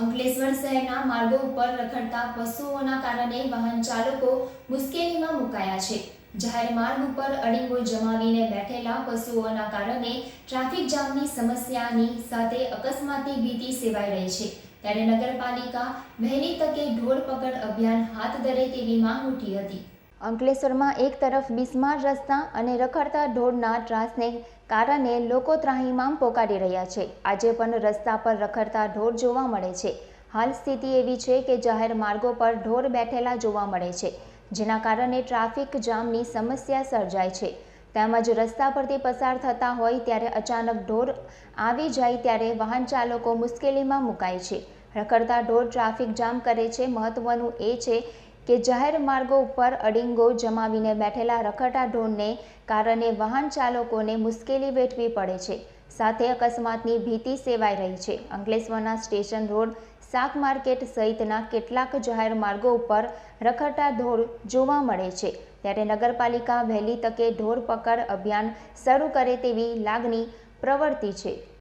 અંકલેશ્વર શહેરના માર્ગો ઉપર રખડતા પશુઓના કારણે વાહન ચાલકો મુશ્કેલીમાં મુકાયા છે. જાહેર માર્ગ ઉપર અડીંગો જમાવીને બેઠેલા પશુઓના કારણે ટ્રાફિક જામની સમસ્યાની સાથે અકસ્માતની ભીતિ સેવાઈ રહી છે. ત્યારે નગરપાલિકા વહેલી તકે ઢોર પકડ અભિયાન હાથ ધરે તેવી માંગ ઉઠી હતી. અંકલેશ્વરમાં એક તરફ બિસ્માર રસ્તા અને રખડતા ઢોરના ત્રાસને કારણે લોકો ત્રાહિમામ પોકારી રહ્યા છે. આજે પણ રસ્તા પર રખડતા ઢોર જોવા મળે છે. હાલ સ્થિતિ એવી છે કે જાહેર માર્ગો પર ઢોર બેઠેલા જોવા મળે છે, જેના કારણે ટ્રાફિક જામની સમસ્યા સર્જાય છે. તેમજ રસ્તા પરથી પસાર થતા હોય ત્યારે અચાનક ઢોર આવી જાય ત્યારે વાહન ચાલકો મુશ્કેલીમાં મુકાય છે. રખડતા ઢોર ટ્રાફિક જામ કરે છે. મહત્વનું એ છે કે જાહેર માર્ગો ઉપર અડિંગો જમાવીને બેઠેલા રખડતા ઢોરને કારણે વાહન ચાલકોને મુશ્કેલી વેઠવી પડે છે. સાથે અકસ્માતની ભીતિ સેવાઈ રહી છે. અંકલેશ્વરના સ્ટેશન રોડ, શાક માર્કેટ સહિતના કેટલાક જાહેર માર્ગો ઉપર રખડતા ઢોર જોવા મળે છે. ત્યારે નગરપાલિકા વહેલી તકે ઢોર પકડ અભિયાન શરૂ કરે તેવી લાગણી પ્રવર્તી છે.